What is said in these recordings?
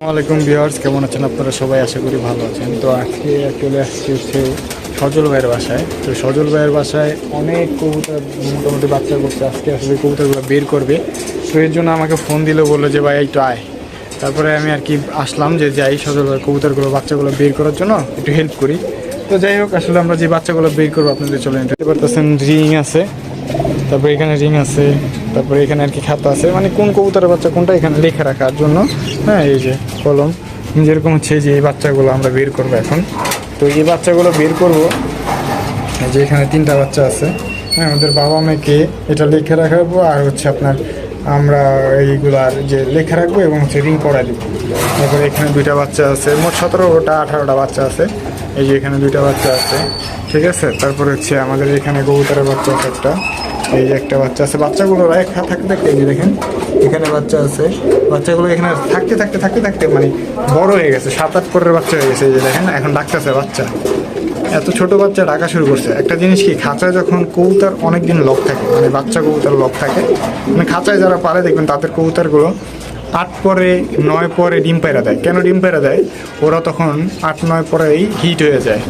আসসালামাইকুম ভিউয়ার্স, কেমন আছেন আপনারা? সবাই আশা করি ভালো আছেন। তো আজকে চলে আসছি হচ্ছে সজল ভাইয়ের বাসায়। তো সজল ভাইয়ের বাসায় অনেক কবুতর, মোটামুটি বাচ্চা করছে। আজকে আসলে কবুতরগুলো বের করবে। তো এর জন্য আমাকে ফোন দিল, বলল যে, ভাই, একটু আয়। তারপরে আমি আর কি আসলাম যে, যাই, সজল ভাই, কবুতরগুলো, বাচ্চাগুলো বের করার জন্য একটু হেল্প করি। তো যাই হোক, আসলে আমরা যে বাচ্চাগুলো বের করব, আপনাদের চলে নিতে পারতেছেন, রিং আছে। তারপরে এখানে রিং আছে। তারপরে এখানে আর কি খাতা আছে। মানে কোন কবুতরের বাচ্চা, কোনটা এখানে লেখা রাখার জন্য। হ্যাঁ এই যে কলম। যেরকম হচ্ছে যে এই বাচ্চাগুলো আমরা বের করব এখন। তো এই বাচ্চাগুলো বের করব যে এখানে তিনটা বাচ্চা আছে। হ্যাঁ আমাদের বাবা মেয়েকে এটা লিখে রাখাবো, আর হচ্ছে আপনার আমরা এইগুলার যে লেখা রাখব এবং হচ্ছে রিং পড়া দিব। তারপরে এখানে দুইটা বাচ্চা আছে, মোট সতেরোটা, আঠারোটা বাচ্চা আছে। এই যে এখানে দুইটা বাচ্চা আছে, ঠিক আছে? তারপরে হচ্ছে আমাদের এখানে কবুতরের বাচ্চা আছে একটা। এই যে একটা বাচ্চা আছে, বাচ্চাগুলো এক থাকতে থাকতে, এই যে দেখেন, এখানে বাচ্চা আছে। বাচ্চাগুলো এখানে থাকতে থাকতে থাকতে থাকতে মানে বড় হয়ে গেছে, সাত আট পরের বাচ্চা হয়ে গেছে, এই যে দেখেন, এখন ডাকতেছে বাচ্চা। এত ছোট বাচ্চা ডাকা শুরু করছে। একটা জিনিস কি, খাঁচায় যখন কবুতর অনেক দিন লক থাকে মানে বাচ্চা কবুতর লক থাকে মানে খাঁচায় যারা পারে দেখবেন তাদের কবুতরগুলো আট পরে, নয় পরে ডিম পায়রা দেয়। কেন ডিম পায়রা দেয়? ওরা তখন আট, নয় পরেই হিট হয়ে যায়।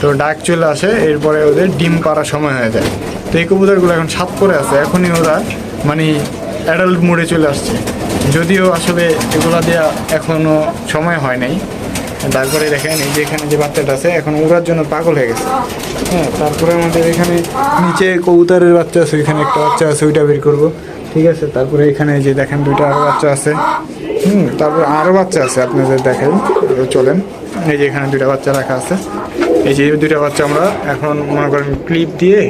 তো ডাক চলে আসে, এরপরে ওদের ডিম পাড়ার সময় হয়ে যায়। তো এই কবুতরগুলো এখন সাত পরে আছে, এখনই ওরা মানে অ্যাডাল্ট মোডে চলে আসছে। যদিও আসলে এগুলা দেওয়া এখনও সময় হয় নাই। তারপরে দেখেন এই যে এখানে যে বাচ্চাটা আছে, এখন উড়ার জন্য পাগল হয়ে গেছে। হ্যাঁ তারপরে আমাদের এখানে নিচে কবুতরের বাচ্চা আছে ওইখানে একটা বাচ্চা আছে, ওইটা বের করব। ঠিক আছে, তারপরে এখানে যে দেখেন দুইটা আরও বাচ্চা আছে। হুম, তারপরে আরও বাচ্চা আছে, আপনাদের দেখাই তো চলেন। এই যে এখানে দুইটা বাচ্চা রাখা আছে। এই যে দুইটা বাচ্চা আমরা এখন মনে করেন ক্লিপ দিয়ে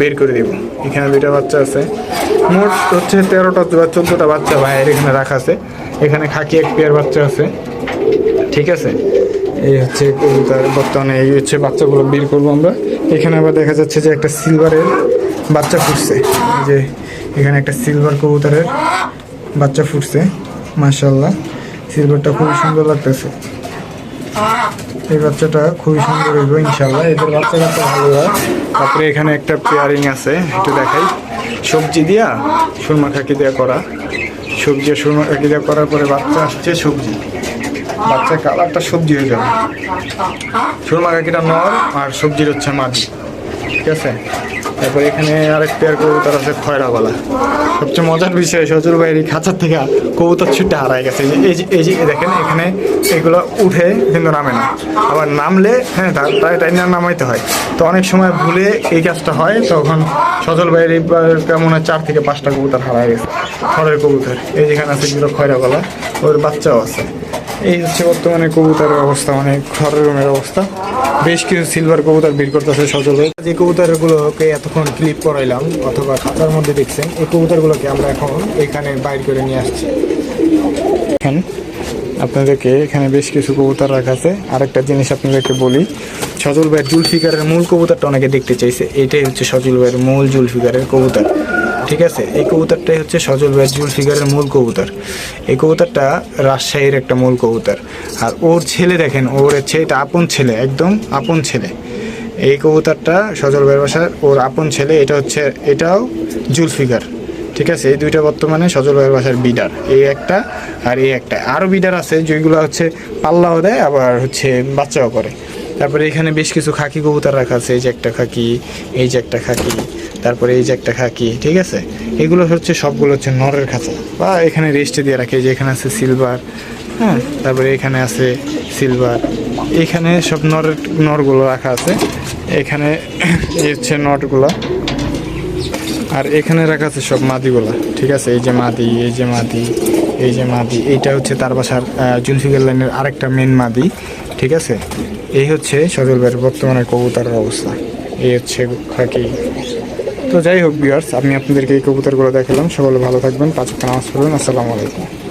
বের করে দেব। এখানে দুইটা বাচ্চা আছে। মোট হচ্ছে তেরোটা বা চোদ্দোটা বাচ্চা ভাইয়ের এখানে রাখা আছে। এখানে খাকি এক পেয়ার বাচ্চা আছে। ঠিক আছে? এই হচ্ছে কবুতর বর্তমানে এই হচ্ছে বাচ্চাগুলো বের করব আমরা। এখানে আবার দেখা যাচ্ছে যে একটা সিলভারের বাচ্চা ফুটছে। যে এখানে একটা সিলভার কবুতরের বাচ্চা ফুটছে মাশাল্লাহ সিলভারটা খুবই সুন্দর লাগতেছে। এই বাচ্চাটা খুবই সুন্দর হইব ইনশাল্লাহ এদের বাচ্চা কাচ্চা ভালো হয়। তারপরে এখানে একটা পেয়ারিং আছে, একটু দেখাই। সবজি দিয়া সুরমা খাকি দিয়া করা। সবজি সুরমা খাকি দিয়া করার পরে বাচ্চা আসছে সবজি। বাচ্চার কালারটা সবজি হয়ে যাবে। সুরমা কাকিটা নর আর সবজির হচ্ছে মাটি। ঠিক আছে? তারপর এখানে আরেক পেয়ার কবুতর আছে খয়রাওয়ালা। সবচেয়ে মজার বিষয় সজুর ভাইয়ের খাঁচার থেকে কবুতর ছুটে হারায় গেছে। এই যে- এই যে দেখেন এখানে এগুলো উঠে কিন্তু নামে না। আবার নামলে হ্যাঁ তাই তাই না নামাইতে হয়। তো অনেক সময় ভুলে এই কাজটা হয়, তখন সজল এই কেমন হয়, চার থেকে পাঁচটা কবুতর হারায় গেছে। খড়ের কবুতর। এই যেখানে আছে, যেগুলো খয়রাওয়ালা, ওর বাচ্চাও আছে। এই হচ্ছে বর্তমানে কবুতরের অবস্থা মানে ঘরের রুমের অবস্থা। বেশ কিছু সিলভার কবুতর বের করতেছে সজলে যে কবুতরগুলোকে এতক্ষণ ক্লিপ করাইলাম অথবা খাতার মধ্যে দেখছেন, এই কবুতরগুলোকে আমরা এখন এখানে বাইর করে নিয়ে আসছি। এখানে আপনাদেরকে এখানে বেশ কিছু কবুতর রাখা আছে। আরেকটা জিনিস আপনাদেরকে বলি সজল ভাইয়ের জুলফিকারের মূল কবুতরটা অনেকে দেখতে চাইছে। এটাই হচ্ছে সজল ভাইয়ের মূল জুলফিকারের কবুতর। ঠিক আছে? এই কবুতরটাই হচ্ছে সজল ভাইয়ের জুলফিকারের মূল কবুতর। এই কবুতরটা রাজশাহীর একটা মূল কবুতর। আর ওর ছেলে দেখেন, ওর হচ্ছে এটা আপন ছেলে, একদম আপন ছেলে। এই কবুতরটা সজল ভাইয়ের বাসার ওর আপন ছেলে, এটা হচ্ছে, এটাও জুলফিকার ঠিক আছে? এই দুইটা বর্তমানে সজল ভাইয়ের বাসার বিডার। এই একটা আর এই একটা। আরও বিডার আছে যেগুলো হচ্ছে পাল্লাও দেয়, আবার হচ্ছে বাচ্চাও করে। তারপরে এখানে বেশ কিছু খাকি কবুতর রাখা আছে। এই যে একটা খাকি, এই যে একটা খাকি। তারপরে এই যে একটা খাকি, ঠিক আছে? এগুলো হচ্ছে সবগুলো হচ্ছে নরের খাঁচা। বা এখানে রেস্টে দিয়ে রাখে যে এখানে আছে সিলভার হ্যাঁ? তারপরে এখানে আছে সিলভার। এখানে সব নরের নরগুলো রাখা আছে। এখানে এই হচ্ছে নটগুলো। আর এখানে রাখা আছে সব মাদিগুলা, ঠিক আছে? এই যে মাদি, এই যে মাদি, এই যে মাদি। এইটা হচ্ছে তার বাসার জুলফিকার লাইনের আরেকটা মেন মাদি, ঠিক আছে? এই হচ্ছে সজল ভাইয়ের বর্তমানে কবুতরের অবস্থা। এই হচ্ছে খাকি। তো যাই হোক বিয়ার্স আমি আপনাদেরকে এই কবুতরগুলো দেখালাম। সকলে ভালো থাকবেন, পাঁচ নামাজ পড়বেন। আসসালামু আলাইকুম।